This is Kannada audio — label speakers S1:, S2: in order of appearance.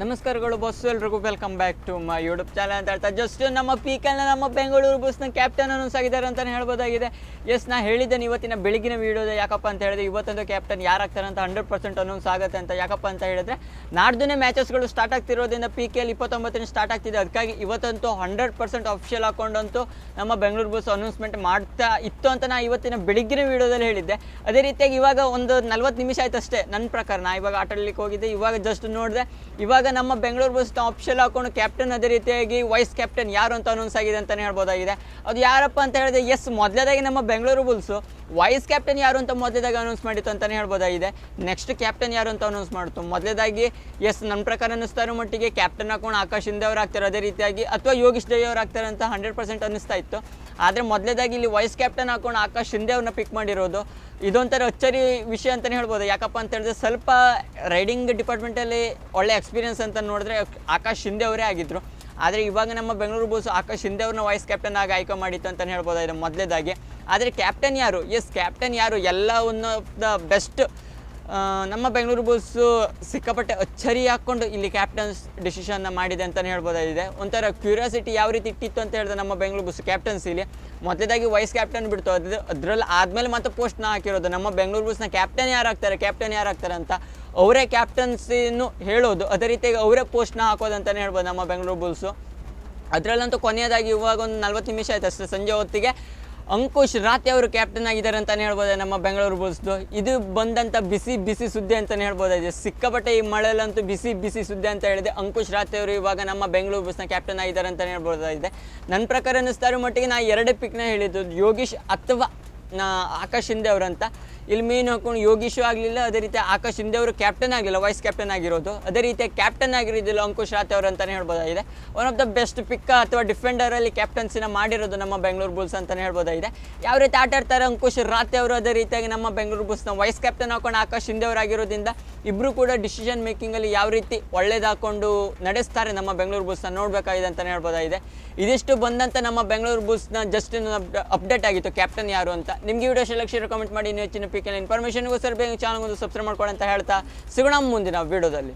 S1: ನಮಸ್ಕಾರಗಳು ಬಸ್ ಎಲ್ರಿಗೂ welcome back to my YouTube channel ಅಂತ ಹೇಳ್ತಾ ಜಸ್ಟ್ ನಮ್ಮ ಪೀಕಲ್ನ ನಮ್ಮ ಬೆಂಗಳೂರು ಬಸ್ನ ಕ್ಯಾಪ್ಟನ್ ಅನೌನ್ಸ್ ಆಗಿದ್ದಾರೆ ಅಂತಲೇ ಹೇಳ್ಬೋದಾಗಿದೆ. ಎಸ್ ನಾ ಹೇಳಿದ್ದೇನೆ ಇವತ್ತಿನ ಬೆಳಗಿನ ವೀಡಿಯೋದ ಯಾಕಪ್ಪ ಅಂತ ಹೇಳಿದ್ರೆ ಇವತ್ತೊಂದು ಕ್ಯಾಪ್ಟನ್ ಯಾರಾಗ್ತಾರೆ ಅಂತ ಹಂಡ್ರೆಡ್ ಪರ್ಸೆಂಟ್ ಅನೌನ್ಸ್ ಆಗುತ್ತೆ ಅಂತ ಯಾಕಪ್ಪ ಅಂತ ಹೇಳಿದ್ರೆ ನಾಡ್ದೇ ಮ್ಯಾಚಸ್ಗಳು ಸ್ಟಾರ್ಟ್ ಆಗ್ತಿರೋದ್ರಿಂದ ಪಿ ಕೆ ಎಲ್ ಇಪ್ಪತ್ತೊಂಬತ್ತನೇ ಸ್ಟಾರ್ಟ್ ಆಗ್ತಿದೆ. ಅದಕ್ಕಾಗಿ ಇವತ್ತಂತೂ ಹಂಡ್ರೆಡ್ ಪರ್ಸೆಂಟ್ ಅಫಿಷಿಯಲ್ ಹಾಕೊಂಡಂತೂ ನಮ್ಮ ಬೆಂಗಳೂರು ಬಸ್ ಅನೌನ್ಸ್ಮೆಂಟ್ ಮಾಡ್ತಾ ಇತ್ತು ಅಂತ ನಾ ಇವತ್ತಿನ ಬೆಳಗ್ಗಿನ ವೀಡಿಯೋದಲ್ಲಿ ಹೇಳಿದ್ದೆ. ಅದೇ ರೀತಿಯಾಗಿ ಇವಾಗ ಒಂದು ನಲ್ವತ್ತು ನಿಮಿಷ ಆಯ್ತು ಅಷ್ಟೇ ನನ್ನ ಪ್ರಕಾರ. ನಾ ಇವಾಗ ಆಟ ಆಡ್ಲಿಕ್ಕೆ ಹೋಗಿದ್ದೆ. ಇವಾಗ ಜಸ್ಟ್ ನೋಡಿದೆ. ಇವಾಗ ನಮ್ಮ ಬೆಂಗಳೂರು ಬಸ್ ಆಪ್ಷನ್ ಹಾಕೊಂಡು ಕ್ಯಾಪ್ಟನ್ ಅದೇ ರೀತಿಯಾಗಿ ವೈಸ್ ಕ್ಯಾಪ್ಟನ್ ಯಾರು ಅಂತ ಅನೌನ್ಸ್ ಆಗಿದೆ ಅಂತಲೇ ಹೇಳ್ಬೋದಾಗಿದೆ. ಅದು ಯಾರಪ್ಪ ಅಂತ ಹೇಳಿದ್ರೆ ಎಸ್ ಮೊದಲೇದಾಗಿ ನಮ್ಮ ಬೆಂಗಳೂರು ಬುಲ್ಸು ವೈಸ್ ಕ್ಯಾಪ್ಟನ್ ಯಾರು ಅಂತ ಮೊದಲೇದಾಗಿ ಅನೌನ್ಸ್ ಮಾಡಿತ್ತು ಅಂತಲೇ ಹೇಳ್ಬೋದಾಗಿದೆ. ನೆಕ್ಸ್ಟ್ ಕ್ಯಾಪ್ಟನ್ ಯಾರು ಅಂತ ಅನೌನ್ಸ್ ಮಾಡ್ತು ಮೊದಲೇದಾಗಿ ಎಸ್ ನನ್ನ ಪ್ರಕಾರ ಅನ್ನಿಸ್ತಾರೋ ಮಟ್ಟಿಗೆ ಕ್ಯಾಪ್ಟನ್ ಹಾಕೊಂಡು ಆಕಾಶ್ ಹಿಂದೆ ಅವ್ರು ಆಗ್ತಾರೆ, ಅದೇ ರೀತಿಯಾಗಿ, ಅಥವಾ ಯೋಗೀಶ್ ದೇವಿ ಅವ್ರು ಆಗ್ತಾರೆ ಅಂತ ಹಂಡ್ರೆಡ್ ಪರ್ಸೆಂಟ್ ಅನ್ನಿಸ್ತಾ ಇತ್ತು. ಆದರೆ ಮೊದಲೇದಾಗಿ ಇಲ್ಲಿ ವೈಸ್ ಕ್ಯಾಪ್ಟನ್ ಹಾಕೊಂಡು ಆಕಾಶ್ ಹಿಂದೆ ಅವ್ರನ್ನ ಪಿಕ್ ಮಾಡಿರೋದು ಇದೊಂಥರ ಅಚ್ಚರಿ ವಿಷಯ ಅಂತಲೇ ಹೇಳ್ಬೋದು. ಯಾಕಪ್ಪ ಅಂತ ಹೇಳಿದ್ರೆ ಸ್ವಲ್ಪ ರೈಡಿಂಗ್ ಡಿಪಾರ್ಟ್ಮೆಂಟಲ್ಲಿ ಒಳ್ಳೆ ಎಕ್ಸ್ಪೀರಿಯನ್ಸ್ ಅಂತ ನೋಡಿದ್ರೆ ಆಕಾಶ್ ಶಿಂದೆ ಅವರೇ ಆಗಿದ್ದರು ಆದರೆ ಇವಾಗ ನಮ್ಮ ಬೆಂಗಳೂರು ಬೋಸು ಆಕಾಶ್ ಶಿಂದೆ ಅವ್ರನ್ನ ವೈಸ್ ಕ್ಯಾಪ್ಟನ್ ಆಗಿ ಆಯ್ಕೆ ಮಾಡಿತ್ತು ಅಂತಲೇ ಹೇಳ್ಬೋದು ಇದು ಮೊದಲೇದಾಗಿ. ಆದರೆ ಕ್ಯಾಪ್ಟನ್ ಯಾರು? ಎಸ್ ಕ್ಯಾಪ್ಟನ್ ಯಾರು? ಎಲ್ಲ ಒನ್ ಆಫ್ ದ ಬೆಸ್ಟ್ ನಮ್ಮ ಬೆಂಗಳೂರು ಬುಲ್ಸು ಸಿಕ್ಕಾಪಟ್ಟೆ ಅಚ್ಚರಿ ಹಾಕ್ಕೊಂಡು ಇಲ್ಲಿ ಕ್ಯಾಪ್ಟನ್ಸ್ ಡಿಸಿಷನ್ನ ಮಾಡಿದೆ ಅಂತಲೇ ಹೇಳ್ಬೋದಾಗಿದೆ. ಒಂಥರ ಕ್ಯೂರಿಯಾಸಿಟಿ ಯಾವ ರೀತಿ ಇಟ್ಟಿತ್ತು ಅಂತ ಹೇಳಿದ್ರೆ ನಮ್ಮ ಬೆಂಗಳೂರು ಕ್ಯಾಪ್ಟನ್ಸಿ ಇಲ್ಲಿ. ಮೊದಲೇದಾಗಿ ವೈಸ್ ಕ್ಯಾಪ್ಟನ್ ಬಿಡ್ತು. ಅದು ಅದರಲ್ಲಿ ಆದಮೇಲೆ ಮತ್ತೆ ಪೋಸ್ಟ್ನ ಹಾಕಿರೋದು. ನಮ್ಮ ಬೆಂಗಳೂರು ಬುಲ್ಸ್ನ ಕ್ಯಾಪ್ಟನ್ ಯಾರು ಆಗ್ತಾರೆ ಕ್ಯಾಪ್ಟನ್ ಯಾರು ಆಗ್ತಾರೆ ಅಂತ ಅವರೇ ಕ್ಯಾಪ್ಟನ್ಸಿಯನ್ನು ಹೇಳೋದು. ಅದೇ ರೀತಿಯಾಗಿ ಅವರೇ ಪೋಸ್ಟ್ನ ಹಾಕೋದು ಅಂತಲೇ ಹೇಳ್ಬೋದು ನಮ್ಮ ಬೆಂಗಳೂರು ಬುಲ್ಸು. ಅದರಲ್ಲಂತೂ ಕೊನೆಯದಾಗಿ ಇವಾಗ ಒಂದು ನಲ್ವತ್ತು ನಿಮಿಷ ಆಯ್ತು ಅಷ್ಟೇ. ಸಂಜೆ ಹೊತ್ತಿಗೆ ಅಂಕುಶ್ ರಾತಿ ಅವರು ಕ್ಯಾಪ್ಟನ್ ಆಗಿದ್ದಾರೆ ಅಂತಲೇ ಹೇಳ್ಬೋದು ನಮ್ಮ ಬೆಂಗಳೂರು ಬುಲ್ಸ್ದು ಇದು ಬಂದಂಥ ಬಿಸಿ ಬಿಸಿ ಸುದ್ದಿ ಅಂತಲೇ ಹೇಳ್ಬೋದಾಗಿದೆ ಸಿಕ್ಕಾಪಟ್ಟೆ ಈ ಮಳೆಯಲ್ಲಂತೂ ಬಿಸಿ ಬಿಸಿ ಸುದ್ದಿ ಅಂತ ಹೇಳಿದೆ. ಅಂಕುಶ್ ರಾತಿ ಅವರು ಇವಾಗ ನಮ್ಮ ಬೆಂಗಳೂರು ಬುಲ್ಸ್ನ ಕ್ಯಾಪ್ಟನ್ ಆಗಿದ್ದಾರೆ ಅಂತಲೇ ಹೇಳ್ಬೋದಾಗಿದೆ ನನ್ನ ಪ್ರಕಾರ ಅನ್ನಿಸ್ತಾ ಇರೋ ಮಟ್ಟಿಗೆ ನಾ ಎರಡೇ ಪಿಕ್ನ ಹೇಳಿದ್ದು ಯೋಗೀಶ್ ಅಥವಾ ನಾ ಆಕಾಶ್ ಹಿಂದೆ ಅವರಂತ. ಇಲ್ಲಿ ಮೀನು ಹಾಕೊಂಡು ಯೋಗೀಶು ಆಗಲಿಲ್ಲ, ಅದೇ ರೀತಿ ಆಕಾಶ್ ಹಿಂದೆ ಅವರು ಕ್ಯಾಪ್ಟನ್ ಆಗಲಿಲ್ಲ ವೈಸ್ ಕ್ಯಾಪ್ಟನ್ ಆಗಿರೋದು. ಅದೇ ರೀತಿ ಕ್ಯಾಪ್ಟನ್ ಆಗಿರೋದಿಲ್ಲ ಅಂಕುಶ್ ರಾತ್ ಅವರು ಅಂತಲೇ ಹೇಳ್ಬೋದಾಗಿದೆ. One of the best pick ಅಥವಾ ಡಿಫೆಂಡರಲ್ಲಿ ಕ್ಯಾಪ್ಟನ್ಸಿನ ಮಾಡಿರೋದು ನಮ್ಮ ಬೆಂಗಳೂರು ಬುಲ್ಸ್ ಅಂತಲೇ ಹೇಳ್ಬೋದಾಗಿದೆ. ಯಾವ ರೀತಿ ಆಟ ಆಡ್ತಾರೆ ಅಂಕುಶ್ ರಾತ್ ಅವರು, ಅದೇ ರೀತಿಯಾಗಿ ನಮ್ಮ ಬೆಂಗಳೂರು ಬುಲ್ಸ್ನ ವೈಸ್ ಕ್ಯಾಪ್ಟನ್ ಹಾಕೊಂಡು ಆಕಾಶ್ ಹಿಂದೆ ಅವರು ಆಗಿರೋದ್ರಿಂದ ಇಬ್ಬರು ಕೂಡ ಡಿಸಿಷನ್ ಮೇಕಿಂಗಲ್ಲಿ ಯಾವ ರೀತಿ ಒಳ್ಳೇದಾಕೊಂಡು ನಡೆಸ್ತಾರೆ ನಮ್ಮ ಬೆಂಗಳೂರು ಬುಲ್ಸ್ನ ನೋಡಬೇಕಾಗಿದೆ ಅಂತಲೇ ಹೇಳ್ಬೋದಾಗಿದೆ. ಇದಿಷ್ಟು ಬಂದಂಥ ನಮ್ಮ ಬೆಂಗಳೂರು ಬುಲ್ಸ್ನ ಜಸ್ಟ್ ಅಪ್ಡೇಟ್ ಆಗಿತ್ತು ಕ್ಯಾಪ್ಟನ್ ಯಾರು ಅಂತ. ನಿಮಗೆ ವಿಡಿಯೋ ಸೆಲೆಕ್ಷನ್ ಕಮೆಂಟ್ ಮಾಡಿ, ಇನ್ನೂ ಹೆಚ್ಚಿನ ಪಿಕ್ ಸರ್ ಬೇಗ ಚಾನಲ್ ಒಂದು ಸಬ್ಸ್ಕ್ರೈಬ್ ಮಾಡ್ಕೊಳ್ಳಿ ಅಂತ ಹೇಳ್ತಾ ಸಿಗೋಣ ಮುಂದಿನ ವಿಡಿಯೋದಲ್ಲಿ